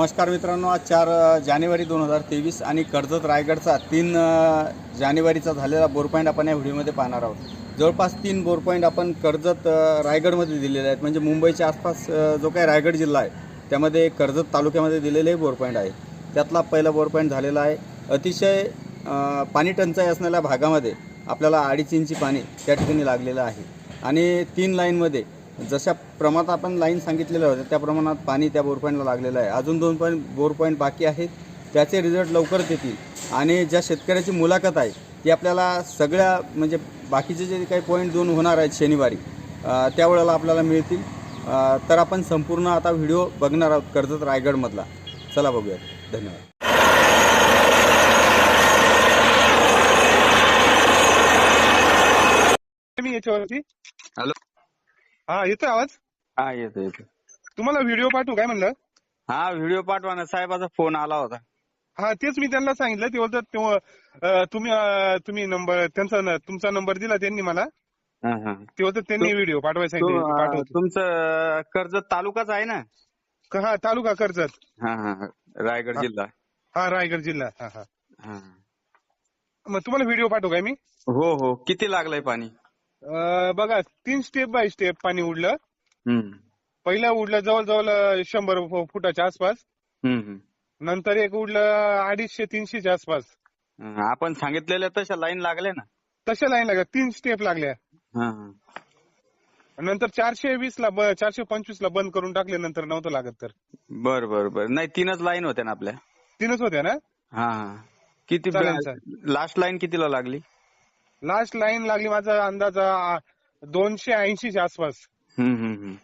नमस्कार मित्रांनो आज चार जानेवारी दोन हजार तेवीस आणि कर्जत रायगडचा तीन जानेवारीचा झालेला बोर पॉईंट आपण या व्हिडिओमध्ये पाहणार आहोत. जवळपास तीन बोर पॉईंट आपण कर्जत रायगडमध्ये दिलेले आहेत. म्हणजे मुंबईच्या आसपास जो काही रायगड जिल्हा आहे त्यामध्ये कर्जत तालुक्यामध्ये दिलेले बोर पॉईंट आहे. त्यातला पहिला बोर पॉईंट झालेला आहे. अतिशय पाणी टंचाई असणाऱ्या भागामध्ये आपल्याला अडीच इंची पाणी त्या ठिकाणी लागलेलं आहे. आणि तीन लाईनमध्ये जशा प्रमाणात आपण लाईन सांगितलेल्या होत्या त्या प्रमाणात पाणी त्या बोर पॉईंटला लागलेलं आहे. अजून दोन पॉईंट बोर पॉईंट बाकी आहेत. त्याचे रिझल्ट लवकरच येतील. आणि ज्या शेतकऱ्याची मुलाखत आहे ती आपल्याला सगळ्या म्हणजे बाकीचे जे काही पॉईंट दोन होणार आहेत शनिवारी त्यावेळेला आपल्याला मिळतील. तर आपण संपूर्ण आता व्हिडिओ बघणार आहोत कर्जत रायगडमधला. चला बघूयात. धन्यवाद. मी याच्यावरती. हॅलो. हा येतोय आवाज? हा येतो येतो तुम्हाला व्हिडिओ पाठवू काय म्हणलं? हा व्हिडिओ पाठवा ना. साहेबाचा फोन आला होता. हा तेच मी त्यांना सांगितलं. ते बोलतात तेव्हा, अं, तुम्ही अं, तुम्ही नंबर त्यांचा न- तुमचा नंबर दिला त्यांनी मला. हा हा. ते बोलतात त्यांनी व्हिडिओ पाठवायला तो, सांगितलं अ, पाठवतो तुमचं कर्जत तालुकाच आहे ना? हा तालुका कर्जत. हा हा हा. रायगड. जिल्हा. हा रायगड जिल्हा. हा हा. हा. मग तुम्हाला व्हिडिओ पाठवू काय मी? हो हो. किती लागलंय पाणी? बघा तीन स्टेप बाय स्टेप पाणी उडलं. पहिलं उडलं जवळजवळ शंभर फुटाच्या आसपास. नंतर एक उडलं अडीचशे तीनशेच्या आसपास. आपण सांगितलेल्या तशा लाईन लागल्या ना? तशा लाईन लागल्या. तीन स्टेप लागल्या. नंतर चारशे वीस ला चारशे पंचवीस ला बंद करून टाकले नंतर नव्हतं लागत तर. बर बर बर. नाही तीनच लाईन होत्या ना आपल्या? तीनच होत्या ना? हा किती लास्ट लाईन कितीला लागली? लास्ट लाईन लागली माझा अंदाज दोनशे ऐंशीच्या आसपास. हम्म हम्म हम्म.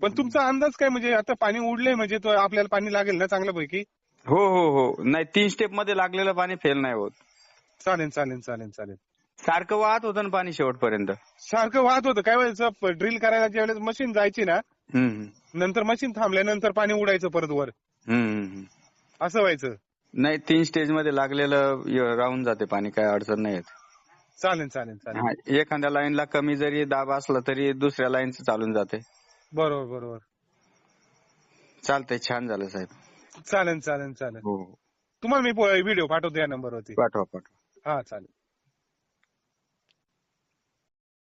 पण तुमचा अंदाज काय म्हणजे? आता पाणी उडलंय म्हणजे तो आपल्याला पाणी लागेल ना चांगल्यापैकी? हो हो हो. नाही तीन स्टेपमध्ये लागलेलं पाणी फेल नाही होत. चालेल चालेल चालेल चालेल. सारखं वाहत होतं ना पाणी शेवटपर्यंत? सारखं वाहत होतं. काय वेळेस ड्रिल करायला ज्या वेळेस मशीन जायची ना. नंतर मशीन थांबल्यानंतर पाणी उडायचं परत वर. असं व्हायचं. नाही तीन स्टेजमध्ये लागलेलं राहून जाते पाणी काय अडचण नाही येत. चालेल चालेल चालेल. एखाद्या लाईनला कमी जरी दाब असला तरी दुसऱ्या लाईनचं चालून जाते. बरोबर बरोबर. चालतंय छान झालं साहेब. चालेल चालेल चालेल. हो हो. तुम्हाला मी व्हिडिओ पाठवतो या नंबरवरती पाठवा पाठवा. हा चालेल.